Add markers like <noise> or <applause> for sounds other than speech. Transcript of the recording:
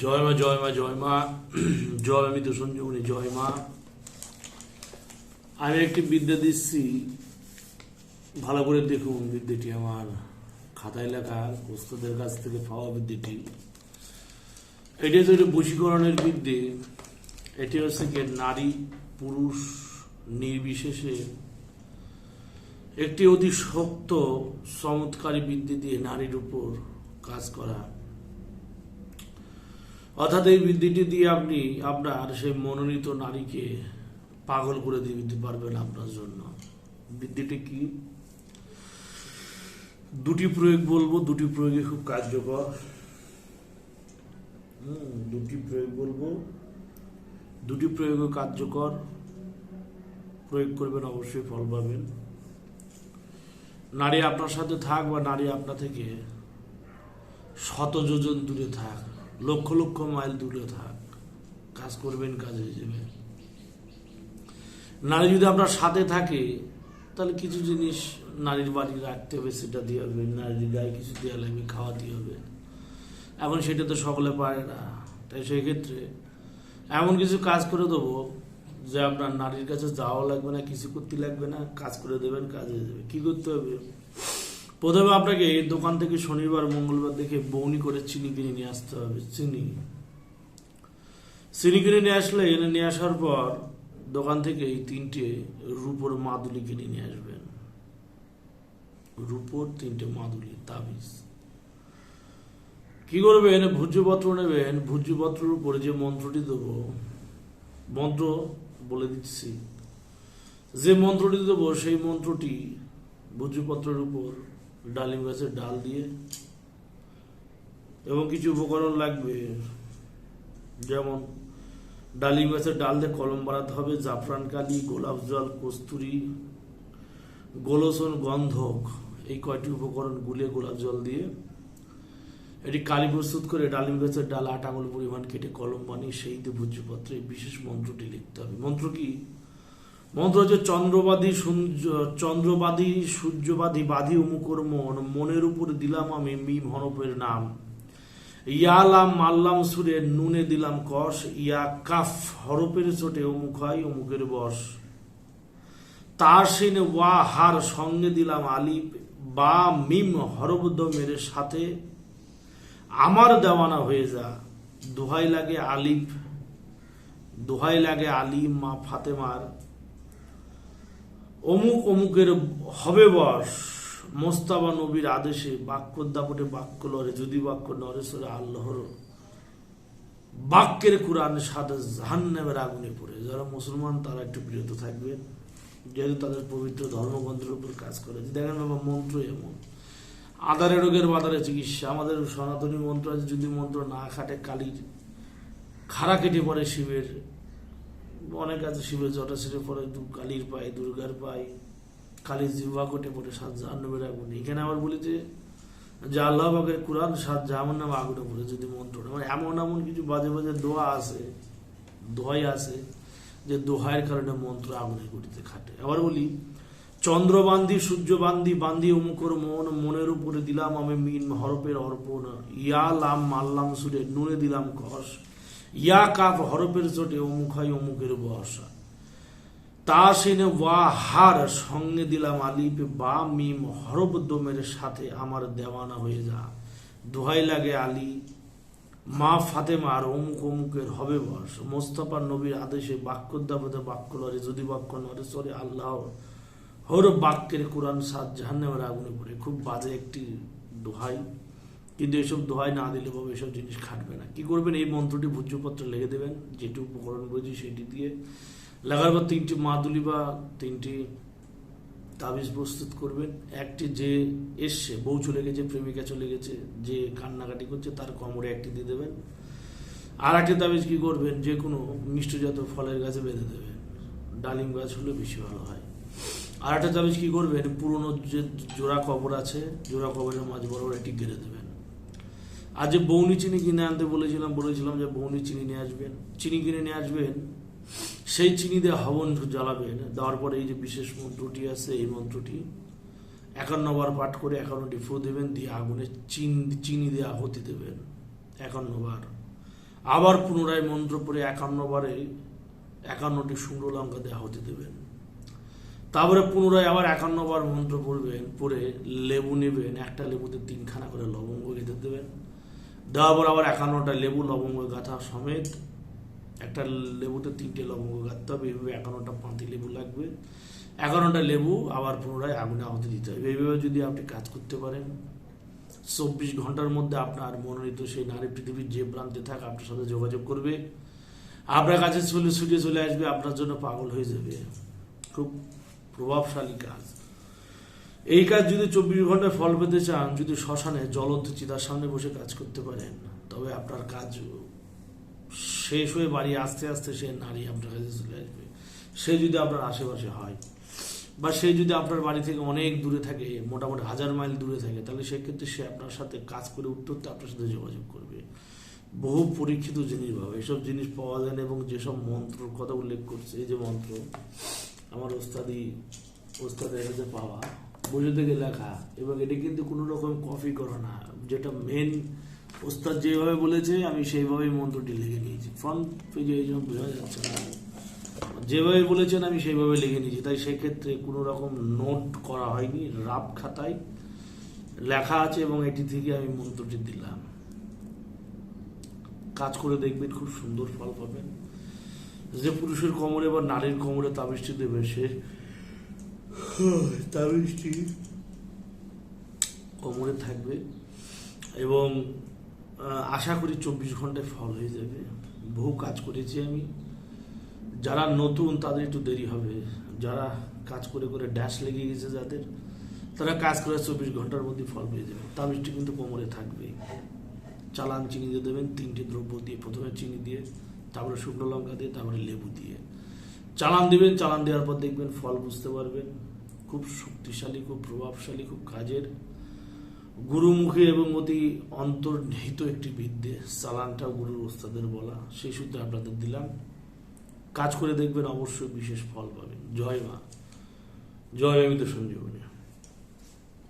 জয় মা জয় মা জয় মা জয় অমিত সঞ্জীবনী জয় মা। আমি একটি বিদ্যা দিচ্ছি। ভালো করে দেখুন বিদ্যাটি আমার খাতায় লেখা, ওস্তাদের কাছ থেকে পাওয়া বিদ্যাটি। এটি হচ্ছে একটি বশীকরণের বিদ্যে। এটি হচ্ছে কি নারী পুরুষ নির্বিশেষে একটি অতি শক্ত, চমৎকারী বিদ্যে দিয়ে নারীর উপর কাজ করা। অর্থাৎ এই বিদ্যুটি দিয়ে আপনি আপনার সেই মনোনীত নারীকে পাগল করে দিয়ে দিতে পারবেন আপনার জন্য। বিদ্যুটি কি? দুটি প্রয়োগ বলব, দুটি প্রয়োগে খুব কার্যকর। দুটি প্রয়োগ বলব। দুটি প্রয়োগে কার্যকর। প্রয়োগ করবেন, অবশ্যই ফল পাবেন। নারী আপনার সাথে থাক বা নারী আপনার থেকে শত যোজন দূরে থাক। লক্ষ লক্ষ মাইল দূরে থাক। কাজ করবেন, কাজ হয়ে যাবে নারী যদি আপনার সাথে থাকে, তাহলে কিছু জিনিস নারীর বাড়ি রাখতে হবে, সেটা দিয়ে হবে। নারীর গায়ে কিছু দেওয়া লাগবে, খাওয়া খাওয়াতে হবে। এখন সেটা তো সকলে পারে না। তাই সেই ক্ষেত্রে এমন কিছু কাজ করে দেবো, যে আপনার নারীর কাছে যাওয়া লাগবে না, কিছু করতে লাগবে না, কাজ করে দেবেন, কাজ হয়ে যাবে কি করতে হবে? প্রথমে আপনাকে দোকান থেকে শনিবার, মঙ্গলবার দেখে বৌনি করে চিনি কিনে নিয়ে আসতে হবে। চিনি। চিনি কিনে নিয়ে আসলে, এনে নিয়ে আসার পর দোকান থেকে এই তিনটে রূপোর মাদুলি কিনে নিয়ে আসবেন। রূপোর তিনটে মাদুলি, তাবিজ। কি করবেন? ভূজ্যপত্র নেবেন। ভূজ্যপত্রের উপরে যে মন্ত্রটি দেবো, মন্ত্র বলে দিচ্ছি। যে মন্ত্রটি দেবো, সেই মন্ত্রটি ভূজ্যপত্রের উপর ডালিম গাছের ডাল দিয়ে। এবং কিছু উপকরণ লাগবে। যেমন, ডালিম গাছের ডাল দিয়ে কলম বানাতে হবে, জাফরান কালি, গোলাপ জল, কস্তুরি, গোলসন গন্ধক, এই কয়টি উপকরণ গুলে গোলাপ জল দিয়ে। এটি কালি প্রস্তুত করে ডালিম গাছের ডাল আট আঙুল পরিমাণ কেটে কলম বানিয়ে সেই দিয়ে ভূজ্যপত্রে বিশেষ মন্ত্রটি লিখতে হবে। মন্ত্র কি? মন্ত্র হচ্ছে চন্দ্রবাদী সূর্য- চন্দ্রবাদী সূর্যবাদী বাদী অমুকর মন মনের উপর দিলাম আমি মিম হরফের নাম। ইয়ালাম মাল্লাম সুরে নুনে দিলাম কষ, ইয়া কাফ হরপের চোটে অমুক হয় অমুকের বশ। তার সিনে ওয়া হার সঙ্গে দিলাম আলিফ বা মিম হরবদমের সাথে। আমার দেওয়ানা হয়ে যা, দোহাই লাগে আলিফ দোহাই লাগে আলিম মা ফাতেমার। অমুক অমুকের হবে বস। মোস্তাবা নবীর আদেশে বাক্য দাপটে বাক্য লড়ে, যদি বাক্য নরেশ্বরে আল্লাহর বাক্যের কোরআন সাদা জাহান্নামের আগুনে পড়ে। যারা মুসলমান, তারা একটু বিরত থাকবেন যেহেতু তাদের পবিত্র ধর্মগ্রন্থের উপর কাজ করে। দেখেন বাবা, মন্ত্র এমন। আদারে রোগের বাদারে চিকিৎসা। আমাদের সনাতনী মন্ত্র আছে, যদি মন্ত্র না খাটে, কালির খাড়া কেটে পড়ে শিবের অনেক আছে শিবের জটা ছেড়ে পরে কালীর পায়ে, দুর্গার পায়ে, কালীর জিহ্বা কোটে পড়ে, সাত জাহান্নবের আগুন। এখানে আবার বলি যে যে আল্লাহ কোরআন, সাত জাহান নাম আগুনে পড়ে, যদি মন্ত্রটা। মানে এমন এমন কিছু বাজে বাজে দোয়া আছে, দোহাই আছে, যে দোহাইয়ের কারণে মন্ত্র আগুনের গুটিতে খাটে। আবার বলি চন্দ্রবান্দি সূর্যবান্দি বান্দি অমুকর মন, মনের উপরে দিলাম আমি মিন হরপের অর্পণ। ইয়া লাম মাল্লাম সুরে, নুনে দিলাম কষ। ইয়া কাফ হরপের চোটে অমুক হয় অমুকের বর্ষা। তা সেনে ওয়া হার সঙ্গে দিলাম আলিফ বা মিম হরব দমের সাথে আমার দেওয়ানা হয়ে যা। দোহাই লাগে আলী, মা ফাতেমা আর অমুক অমুকের হবে বস মোস্তফা নবীর আদেশে বাক্য দাবতে বাক্য লড়ে, যদি বাক্য নরে সরে আল্লাহ হর বাক্যের কোরআন সাত জাহান্নামের আগুনে পড়ে। খুব বাজে একটি দোহাই। কিন্তু এসব দোহাই না দিলে বাবা এসব জিনিস খাটবে না। কি করবেন? এই মন্ত্রটি ভূজ্যপত্রে লেগে দেবেন, যেটি উপকরণ বলছি সেটি দিয়ে। লাগার পর তিনটি মাদুলি বা তিনটি তাবিজ প্রস্তুত করবেন। একটি যে এসছে, বউ চলে গেছে, প্রেমিকা চলে গেছে, যে কান্নাকাটি করছে, তার কোমরে একটি দিয়ে দেবেন। আর একটি তাবিজ কি করবেন? যে কোনো মিষ্টজাত ফলের গাছে বেঁধে দেবেন। ডালিম গাছ হলে বেশি ভালো হয়। আর একটা তাবিজ কি করবেন? পুরনো যে জোড়া কবর আছে, জোড়া কবরের মাঝ বরাবর একটি গেড়ে দেবেন। আর যে বৌনি চিনি কিনে আনতে বলেছিলাম বলেছিলাম যে বৌনি চিনি নিয়ে আসবেন। চিনি কিনে নিয়ে আসবেন, সেই চিনি দিয়ে হবন জ্বালাবেন। দেওয়ার পরে এই যে বিশেষ মন্ত্রটি আছে, এই মন্ত্রটি একান্নবার পাঠ করে একান্নটি ফু দেবেন, দিয়ে আগুনে চিন, চিনি দিয়ে আহতি দেবেন। একান্নবার। আবার পুনরায় মন্ত্র পড়ে একান্নবারে একান্নটি শুকনো লঙ্কা দেওয়া হতে দেবেন। তারপরে পুনরায় আবার একান্নবার মন্ত্র পড়বেন পরে লেবু নেবেন, একটা লেবুতে তিনখানা করে লবঙ্গ গেঁথে দেবেন। দেওয়ার পর আবার একান্নটা লেবু, লবঙ্গ গাঁথা সমেত একটা লেবুতে তিনটে লবঙ্গ গাঁথতে হবে। এইভাবে একান্নটা পাঁতি লেবু লাগবে। এগারোটা লেবু আবার পুনরায় আগুনে আহুতি দিতে হবে। এইভাবে যদি আপনি কাজ করতে পারেন, চব্বিশ ঘণ্টার মধ্যে আপনার মনোনীত সেই নারী পৃথিবীর যে প্রান্তে থাক, আপনার সাথে যোগাযোগ করবে। আপনার কাছে চলে, ছুটে চলে আসবে, আপনার জন্য পাগল হয়ে যাবে। খুব প্রভাবশালী কাজ। এই কাজ যদি চব্বিশ ঘন্টায় ফল পেতে চান, যদি শ্মশানে জ্বলন্ত চিতার সামনে বসে কাজ করতে পারেন, তবে আপনার কাজ শেষ হয়ে বাড়ি আস্তে আস্তে সে নারী আপনার কাছে চলে আসবে। সে যদি আপনার আশেপাশে হয়, বা সে যদি আপনার বাড়ি থেকে অনেক দূরে থাকে, মোটামুটি হাজার মাইল দূরে থাকে, তাহলে সেক্ষেত্রে সে আপনার সাথে কাজ করে উঠতে আপনার সাথে যোগাযোগ করবে। বহু পরীক্ষিত জিনিস পাবে এসব জিনিস পাওয়া যায় না এবং যেসব মন্ত্রর কথা উল্লেখ করছে, এই যে মন্ত্র, আমার ওস্তাদি, ওস্তাদের কাছে পাওয়া বসে থেকে লেখা, এবং এটা কিন্তু কোনো রকম কপি করা না। যেটা মেন ওস্তাদ যেভাবে বলেছে, আমি সেইভাবেই মন্ত্রটি লিখে নিয়েছি। ফ্রন্ট পেজে এই জন্য বোঝা যাচ্ছে না। যেভাবে বলেছেন, আমি সেইভাবে লিখে নিয়েছি। তাই সেক্ষেত্রে কোনো রকম নোট করা হয়নি, রাব খাতায় লেখা আছে, এবং এটি থেকে আমি মন্ত্রটি দিলাম। কাজ করে দেখবেন, খুব সুন্দর ফল পাবেন। যে পুরুষের কোমরে বা নারীর কোমরে তাবিজটি দেবে, সে <sighs> তাবিজটি কোমরে থাকবে এবং আশা করি চব্বিশ ঘন্টায় ফল হয়ে যাবে। বহু কাজ করেছি আমি। যারা নতুন তাদের একটু দেরি হবে। যারা কাজ করে করে ড্যাশ লেগে গেছে যাদের, তারা কাজ করে চব্বিশ ঘণ্টার মধ্যে ফল পেয়ে যাবে। তাবিজটি কিন্তু কোমরে থাকবে। চালান চিনি দিয়ে দেবেন, তিনটি দ্রব্য দিয়ে, প্রথমে চিনি দিয়ে, তারপরে শুকনো লঙ্কা দিয়ে, তারপরে লেবু দিয়ে। চালান দিবেন, চালান দেওয়ার পর দেখবেন ফল বুঝতে পারবেন। খুব শক্তিশালী, খুব প্রভাবশালী, খুব কাজের গুরুমুখী এবং অতি অন্তর্নিহিত একটি বিদ্যে সালানটা গুরুর ওস্তাদের বলা। সেই সূত্রে আপনাদের দিলাম। কাজ করে দেখবেন অবশ্যই বিশেষ ফল পাবেন। জয় মা। জয় আমি তো সঞ্জীবনী।